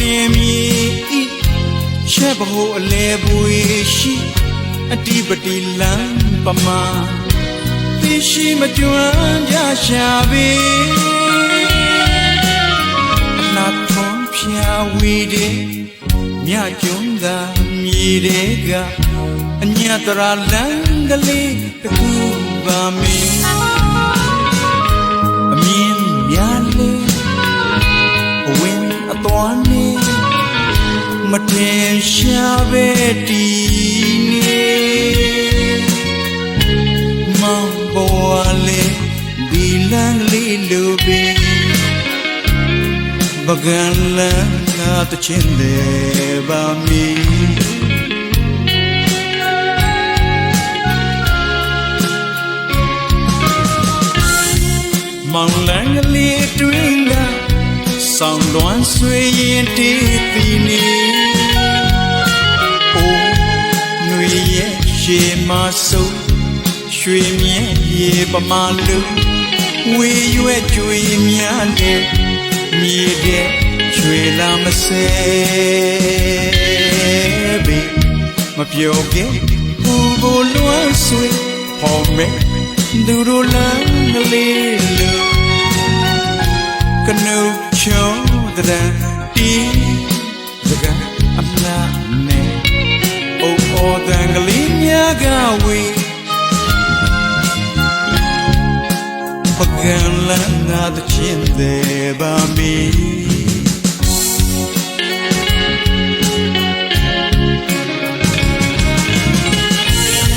နေမည်ဤချက်ဘဟုအလဲပွေရှိအတိပတိလံပမာသိရှိမကျွမ်းကြရှာပေအနာထွန်ဖြာဝီတဲ့မြကျွန်းသာမြေတဲ့ကအညတရာလံကလေးတစ်ခုပါမင်း ပဲတီနေမောင်ဘဝလေးဒီလန်းလေးလိုပဲပကံလန်းငါတချင်းတယ်ပါမီမောင်လန်းကလေးတွင်ကဆောင်လွန်ဆွေရင်တေးသည်နေအိုး ရွှေမြဲရေပမာလူဝေရွက်ကြွေများနဲ့မြေတဲ့ရွှေလာမစဲဘေမပြောခဲ့ဘူဘလွန်ဆွေဟောမဲသူတို့လမ်းကလေးလူကနုချောတရတီစကအမနာနဲ့အိုးအော်တန်ကလေးများကဝေ လန်းငါတချင်းသေးပါမီ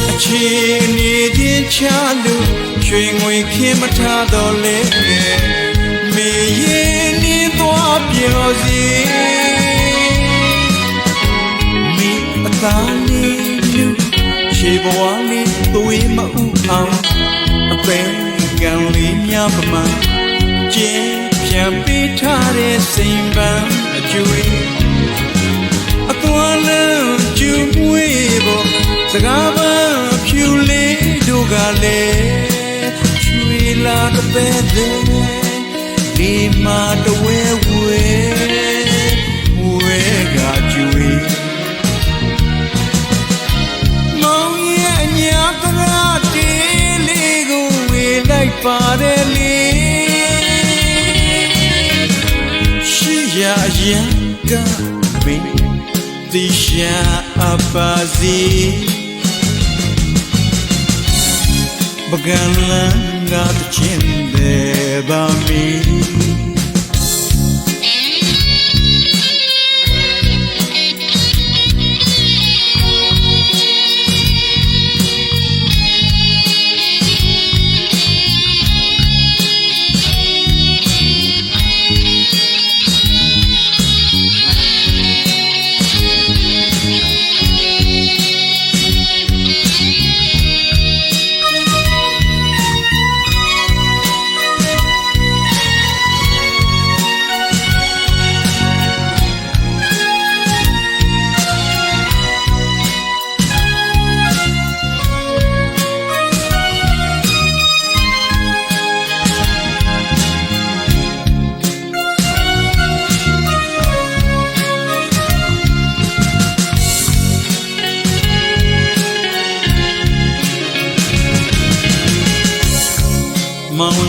အချီနေခြင်းချလို့ရွှေငွေခင်းမထားတော့လေမေရင်နေသွားပြောစီမိအသားလေးလူခြေဘဝလေးသွေးမဥအောင်အသိ ကံလေးများပမာကျင်းပြန်ပေးထားတဲ့စိမ်ပန်းအကျွေးအသွားလန်းကျူမွေးဖို့စကားပန်းဖြူလေးတို့ကလည်းချွေလာတဲ့တဲ့ဒီမှာတဝဲဝဲဝဲ ရရန်ကဘင်းတိရှာအပါစီပကံလန်းကတချင်းတယ်ပါမီ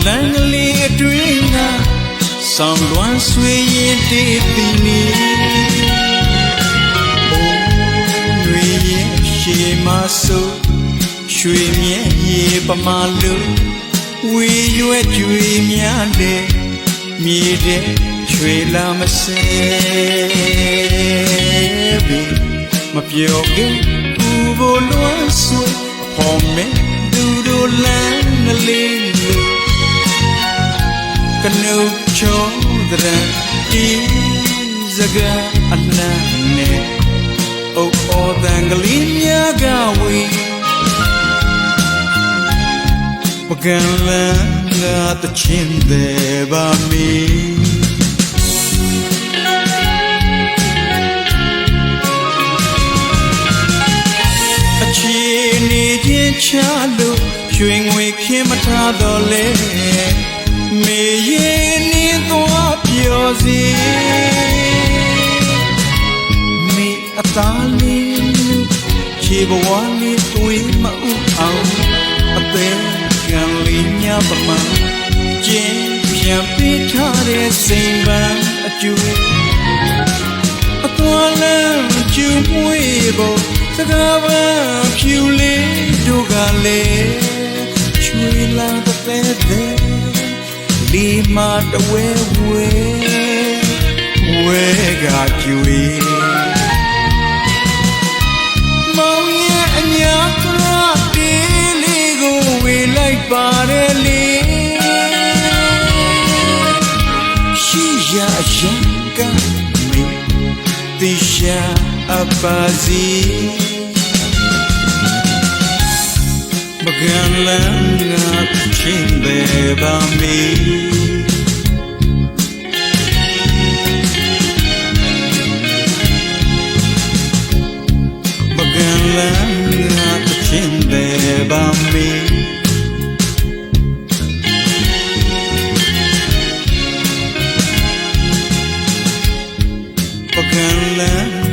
လန်းကလေးအတွင်းကဆောင်လွမ်းဆွေရင်တေးသည်နေအိုးຫນွေရဲ့ရှေမဆိုးရွှေမြဲရေပမာလူဝေရွက်ကြွေများတဲ့မြေတဲ့ရွှေလာမစဲပြီမပြောခင်ဘူးဘလွမ်းဆွေဖော်မဲသူတို့လမ်းကလေးလူ ကနုချောဒရတီဇဂအနနေအိုအော်တန်ကလေးများကဝေပကံလန်းကတချင်းသေးပါမီအချီနေခြင်းချလို့ရွှေငွေခင်းမထားတော့လေ မေရင်နေသွားပြောစီသားလေးလူခြေဘဝလေးသွေးမဥအောင်အသေးကံလေးများပမာကျင်းပြန်ပေးထားတဲ့စိမ်ပန်းအကျူအတော်လန်းကျူမွေးဖို့စကားပန်းဖြူလေးတို့ကလည်းချွေလာတဲ့တဲ့ လီမာတဝဲဝဲဝဲကကျွေမောင်ရဲ့အညာကရာတေးလေးကိုဝေလိုက်ပါတယ်လေရှိရရန်ကမေတိရှာအပါစီ မကန်လန်းငါချင်းပဲပါမီမကန်လန်းငါချင်းပဲပါမီမကန်လန်း